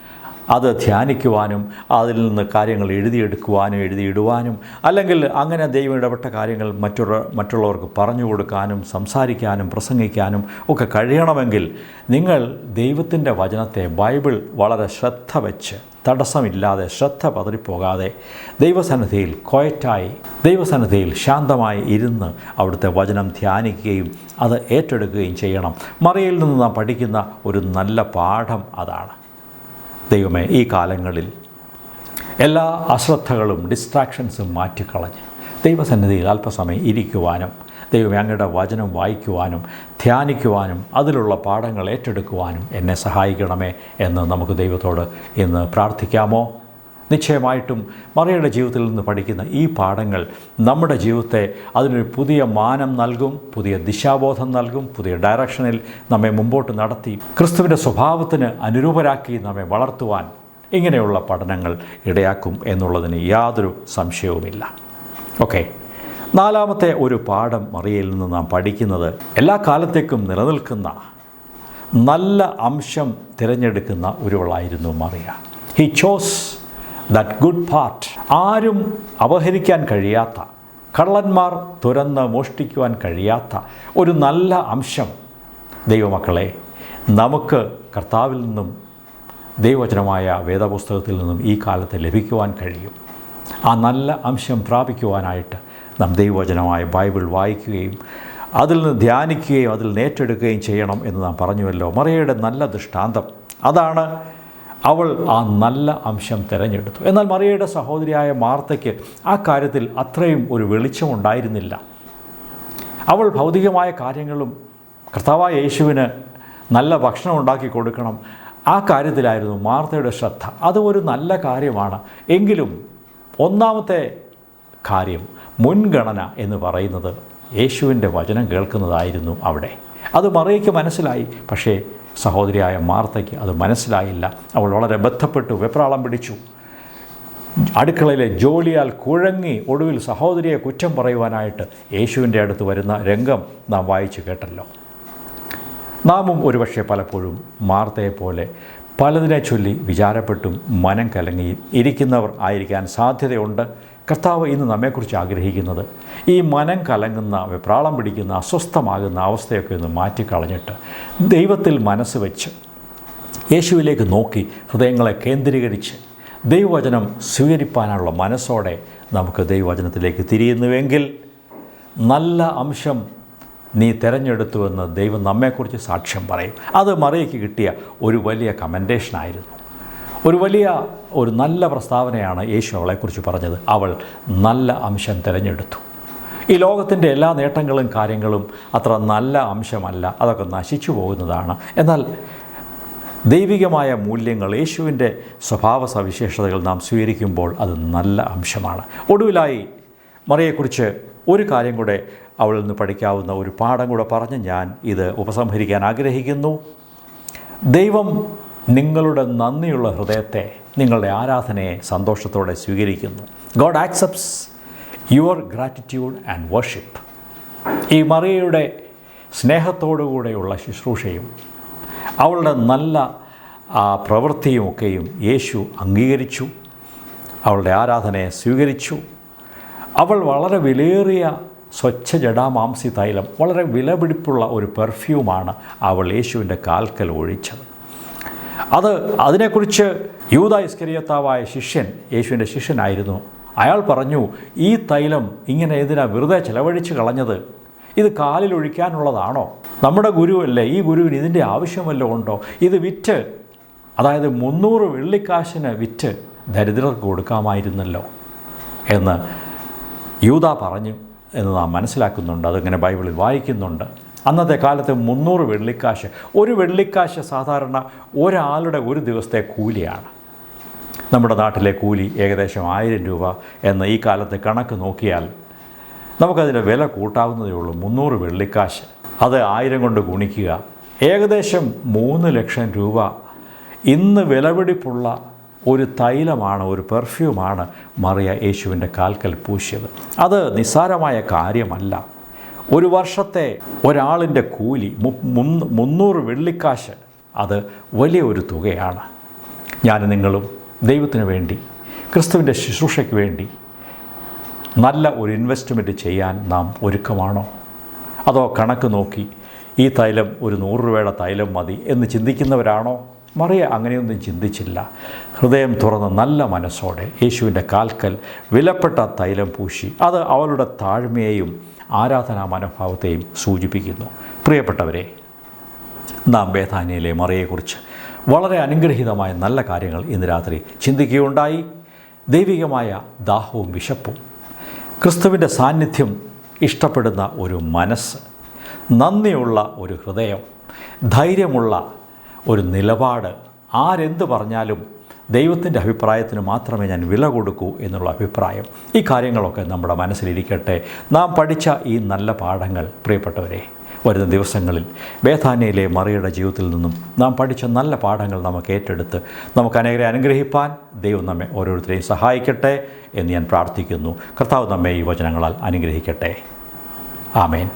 അത് ധ്യാനിക്കുവാനും അതിൽ നിന്ന് കാര്യങ്ങൾ എഴുതിയെടുക്കുവാനും എഴുതിയിടുവാനും അല്ലെങ്കിൽ അങ്ങനെ ദൈവം ഇടപെട്ട കാര്യങ്ങൾ മറ്റുള്ള മറ്റുള്ളവർക്ക് പറഞ്ഞു കൊടുക്കാനും സംസാരിക്കാനും പ്രസംഗിക്കാനും ഒക്കെ കഴിയണമെങ്കിൽ നിങ്ങൾ ദൈവത്തിന്റെ വചനത്തെ ബൈബിൾ വളരെ ശ്രദ്ധ വെച്ച് തടസ്സമില്ലാതെ ശ്രദ്ധ പതറിപ്പോകാതെ ദൈവസന്നിധിയിൽ കോയറ്റായി ദൈവസന്നിധിയിൽ ശാന്തമായി ഇരുന്ന് അവിടുത്തെ വചനം ധ്യാനിക്കുകയും അത് ഏറ്റെടുക്കുകയും ചെയ്യണം. മറിയിൽ നിന്ന് നാം പഠിക്കുന്ന ഒരു നല്ല പാഠം അതാണ്. ദൈവമേ ഈ കാലങ്ങളിൽ എല്ലാ അശ്രദ്ധകളും ഡിസ്ട്രാക്ഷൻസും മാറ്റിക്കളഞ്ഞ് ദൈവസന്നിധിയിൽ അല്പസമയം ഇരിക്കുവാനും ദൈവമേ അങ്ങയുടെ വചനം വായിക്കുവാനും ധ്യാനിക്കുവാനും അതിലുള്ള പാഠങ്ങൾ ഏറ്റെടുക്കുവാനും എന്നെ സഹായിക്കണമേ എന്ന് നമുക്ക് ദൈവത്തോട് ഇന്ന് പ്രാർത്ഥിക്കാമോ? നിശ്ചയമായിട്ടും മറിയയുടെ ജീവിതത്തിൽ നിന്ന് പഠിക്കുന്ന ഈ പാഠങ്ങൾ നമ്മുടെ ജീവിതത്തെ അതിനൊരു പുതിയ മാനം നൽകും പുതിയ ദിശാബോധം നൽകും പുതിയ ഡയറക്ഷനിൽ നമ്മെ മുമ്പോട്ട് നടത്തി ക്രിസ്തുവിന്റെ സ്വഭാവത്തിന് അനുരൂപരാക്കി നമ്മെ വളർത്തുവാൻ ഇങ്ങനെയുള്ള പഠനങ്ങൾ ഇടയാക്കും എന്നുള്ളതിന് യാതൊരു സംശയവുമില്ല. ഓക്കെ. നാലാമത്തെ ഒരു പാഠം മറിയയിൽ നിന്ന് നാം പഠിക്കുന്നത് എല്ലാ കാലത്തേക്കും നിലനിൽക്കുന്ന നല്ല അംശം തിരഞ്ഞെടുക്കുന്ന ഒരുവളായിരുന്നു Mariya. He chose that good part ആരും അപഹരിക്കാൻ കഴിയാത്ത കള്ളന്മാർ തുരന്ന് മോഷ്ടിക്കുവാൻ കഴിയാത്ത ഒരു നല്ല അംശം. ദൈവമക്കളെ നമുക്ക് കർത്താവിൽ നിന്നും ദൈവവചനമായ വേദപുസ്തകത്തിൽ നിന്നും ഈ കാലത്ത് ലഭിക്കുവാൻ കഴിയും. ആ നല്ല അംശം പ്രാപിക്കുവാനായിട്ട് നാം ദൈവവചനമായ ബൈബിൾ വായിക്കുകയും അതിൽ നിന്ന് ധ്യാനിക്കുകയും അതിൽ നിന്ന് ഏറ്റെടുക്കുകയും ചെയ്യണം എന്ന് നാം പറഞ്ഞുവല്ലോ. മറിയയുടെ നല്ല ദൃഷ്ടാന്തം അതാണ് അവൾ ആ നല്ല അംശം തിരഞ്ഞെടുത്തു. എന്നാൽ മറിയയുടെ സഹോദരിയായ മാർത്തയ്ക്ക് ആ കാര്യത്തിൽ അത്രയും ഒരു വെളിച്ചമുണ്ടായിരുന്നില്ല അവൾ ഭൗതികമായ കാര്യങ്ങളും കർത്താവായ യേശുവിന് നല്ല ഭക്ഷണം ഉണ്ടാക്കി കൊടുക്കണം. ആ കാര്യത്തിലായിരുന്നു മാർത്തയുടെ ശ്രദ്ധ. അത് ഒരു നല്ല കാര്യമാണ്. എങ്കിലും ഒന്നാമത്തെ കാര്യം മുൻഗണന എന്ന് പറയുന്നത് യേശുവിന്റെ വചനം കേൾക്കുന്നതായിരുന്നു അവിടെ. അത് മറിയയ്ക്ക് മനസ്സിലായി. പക്ഷേ സഹോദരിയായ മാർത്തയ്ക്ക് അത് മനസ്സിലായില്ല. അവൾ വളരെ ബന്ധപ്പെട്ടു വെപ്രാളം പിടിച്ചു. അടുക്കളയിലെ ജോലിയാൽ കുഴങ്ങി ഒടുവിൽ സഹോദരിയെ കുറ്റം പറയുവാനായിട്ട് യേശുവിന്റെ അടുത്ത് വരുന്ന രംഗം നാം വായിച്ചു കേട്ടല്ലോ. നാമും ഒരുപക്ഷെ പലപ്പോഴും മാർത്തയെപ്പോലെ പലതിനെ ചൊല്ലി വിചാരപ്പെട്ടും മനം കലങ്ങി ഇരിക്കുന്നവർ ആയിരിക്കാൻ സാധ്യതയുണ്ട്. കർത്താവ് ഇന്ന് നമ്മെക്കുറിച്ച് ആഗ്രഹിക്കുന്നത് ഈ മനം കലങ്ങുന്ന വെപ്രാളം പിടിക്കുന്ന അസ്വസ്ഥമാകുന്ന അവസ്ഥയൊക്കെ ഒന്ന് മാറ്റിക്കളഞ്ഞിട്ട് ദൈവത്തിൽ മനസ്സ് വെച്ച് യേശുവിലേക്ക് നോക്കി ഹൃദയങ്ങളെ കേന്ദ്രീകരിച്ച് ദൈവവചനം സ്വീകരിപ്പാനുള്ള മനസ്സോടെ നമുക്ക് ദൈവവചനത്തിലേക്ക് തിരിയുന്നുവെങ്കിൽ നല്ല അംശം നീ തിരഞ്ഞെടുത്തുവെന്ന് ദൈവം നമ്മെക്കുറിച്ച് സാക്ഷ്യം പറയും. അത് മറിയയ്ക്ക് കിട്ടിയ ഒരു വലിയ കമന്റേഷനായിരുന്നു ഒരു വലിയ ഒരു നല്ല പ്രസ്താവനയാണ് യേശു അവളെക്കുറിച്ച് പറഞ്ഞത്. അവൾ നല്ല അംശം തിരഞ്ഞെടുത്തു. ഈ ലോകത്തിന്റെ എല്ലാ നേട്ടങ്ങളും കാര്യങ്ങളും അത്ര നല്ല അംശമല്ല. അതൊക്കെ നശിച്ചു പോകുന്നതാണ്. എന്നാൽ ദൈവികമായ മൂല്യങ്ങൾ യേശുവിന്റെ സ്വഭാവ സവിശേഷതകൾ നാം സ്വീകരിക്കുമ്പോൾ അത് നല്ല അംശമാണ്. ഒടുവിലായി മറിയെക്കുറിച്ച് ഒരു കാര്യം കൂടെ അവളിൽ നിന്ന് പഠിക്കാവുന്ന ഒരു പാഠം കൂടെ പറഞ്ഞ് ഞാൻ ഇത് ഉപസംഹരിക്കാൻ ആഗ്രഹിക്കുന്നു. ദൈവം നിങ്ങളുടെ നന്ദിയുള്ള ഹൃദയത്തെ നിങ്ങളുടെ ആരാധനയെ സന്തോഷത്തോടെ സ്വീകരിക്കുന്നു. God accepts your gratitude and worship ഈ മറിയയുടെ സ്നേഹത്തോടുകൂടെയുള്ള ശുശ്രൂഷയും അവളുടെ നല്ല പ്രവൃത്തിയുമൊക്കെയും യേശു അംഗീകരിച്ചു. അവളുടെ ആരാധനയെ സ്വീകരിച്ചു. അവൾ വളരെ വിലയേറിയ സ്വച്ഛ ജടാമാംസി തൈലം വളരെ വിലപിടിപ്പുള്ള ഒരു പെർഫ്യൂമാണ് അവൾ യേശുവിന്റെ കാൽക്കൽ ഒഴിച്ചത്. അത് അതിനെക്കുറിച്ച് യൂത ഇസ്കരിയത്താവായ ശിഷ്യൻ യേശുവിന്റെ ശിഷ്യനായിരുന്നു. അയാൾ പറഞ്ഞു ഈ തൈലം ഇങ്ങനെ ഇതിനാ വെറുതെ ചെലവഴിച്ച് കളഞ്ഞത്? ഇത് കാലിൽ ഒഴിക്കാനുള്ളതാണോ? നമ്മുടെ ഗുരുവല്ലേ ഈ ഗുരുവിന് ഇതിന്റെ ആവശ്യമല്ലോ ഉണ്ടോ? ഇത് വിറ്റ് അതായത് മുന്നൂറ് വെള്ളിക്കാശിന് വിറ്റ് ദരിദ്രർക്ക് കൊടുക്കാമായിരുന്നല്ലോ. എന്ന് യൂത പറഞ്ഞു എന്ന് നാം മനസ്സിലാക്കുന്നുണ്ട്. അതിങ്ങനെ ബൈബിളിൽ വായിക്കുന്നുണ്ട്. അന്നത്തെ കാലത്ത് മുന്നൂറ് വെള്ളിക്കാശ്. ഒരു വെള്ളിക്കാശ് സാധാരണ ഒരാളുടെ ഒരു ദിവസത്തെ കൂലിയാണ്. നമ്മുടെ നാട്ടിലെ കൂലി ഏകദേശം ആയിരം രൂപ എന്ന ഈ കാലത്ത് കണക്ക് നോക്കിയാൽ നമുക്കതിന്റെ വില കൂട്ടാവുന്നതേ ഉള്ളൂ. മുന്നൂറ് വെള്ളിക്കാശ്. അത് ആയിരം കൊണ്ട് ഗുണിക്കുക. ഏകദേശം മൂന്ന് ലക്ഷം രൂപ. ഇന്ന് വിലപിടിപ്പുള്ള ഒരു തൈലമാണ് ഒരു പെർഫ്യൂമാണ് മറിയ യേശുവിന്റെ കാൽക്കൽ പൂശിയത്. അത് നിസ്സാരമായ കാര്യമല്ല. ഒരു വർഷത്തെ ഒരാളിന്റെ കൂലി മുന്നൂറ് വെള്ളിക്കാശ് അത് വലിയ ഒരു തുകയാണ്. ഞാൻ നിങ്ങളും ദൈവത്തിന് വേണ്ടി ക്രിസ്തുവിന്റെ ശുശ്രൂഷയ്ക്ക് വേണ്ടി നല്ല ഒരു ഇൻവെസ്റ്റ്മെന്റ് ചെയ്യാൻ നാം ഒരുക്കമാണോ? അതോ കണക്ക് നോക്കി ഈ തൈലം ഒരു നൂറ് രൂപയുടെ തൈലം മതി എന്ന് ചിന്തിക്കുന്നവരാണോ? മറിയ അങ്ങനെയൊന്നും ചിന്തിച്ചില്ല. ഹൃദയം തുറന്ന് നല്ല മനസ്സോടെ യേശുവിന്റെ കാൽക്കൽ വിലപ്പെട്ട തൈലം പൂശി. അത് അവളുടെ താഴ്മയെയും ആരാധനാ മനോഭാവത്തെയും സൂചിപ്പിക്കുന്നു. പ്രിയപ്പെട്ടവരെ നാം ബേഥാനിയയിലെ മറിയെക്കുറിച്ച് വളരെ അനുഗ്രഹീതമായ നല്ല കാര്യങ്ങൾ ഇന്ന് രാത്രി ചിന്തിക്കുകയുണ്ടായി. ദൈവികമായ ദാഹവും വിശപ്പും ക്രിസ്തുവിന്റെ സാന്നിധ്യം ഇഷ്ടപ്പെടുന്ന ഒരു മനസ്സ് നന്ദിയുള്ള ഒരു ഹൃദയം ധൈര്യമുള്ള ഒരു നിലപാട്. ആരെന്ത് പറഞ്ഞാലും ദൈവത്തിന്റെ അഭിപ്രായത്തിന് മാത്രമേ ഞാൻ വില കൊടുക്കൂ എന്നുള്ള അഭിപ്രായം. ഈ കാര്യങ്ങളൊക്കെ നമ്മുടെ മനസ്സിലിരിക്കട്ടെ. നാം പഠിച്ച ഈ നല്ല പാഠങ്ങൾ പ്രിയപ്പെട്ടവരെ വരുന്ന ദിവസങ്ങളിൽ ബേഥാനയിലെ മറിയുടെ ജീവിതത്തിൽ നിന്നും നാം പഠിച്ച നല്ല പാഠങ്ങൾ നമുക്ക് ഏറ്റെടുത്ത് നമുക്ക് അനേകരെ അനുഗ്രഹിപ്പാൻ ദൈവം നമ്മെ ഓരോരുത്തരെയും സഹായിക്കട്ടെ എന്ന് ഞാൻ പ്രാർത്ഥിക്കുന്നു. കർത്താവ് നമ്മെ ഈ വചനങ്ങളാൽ അനുഗ്രഹിക്കട്ടെ. ആമേൻ.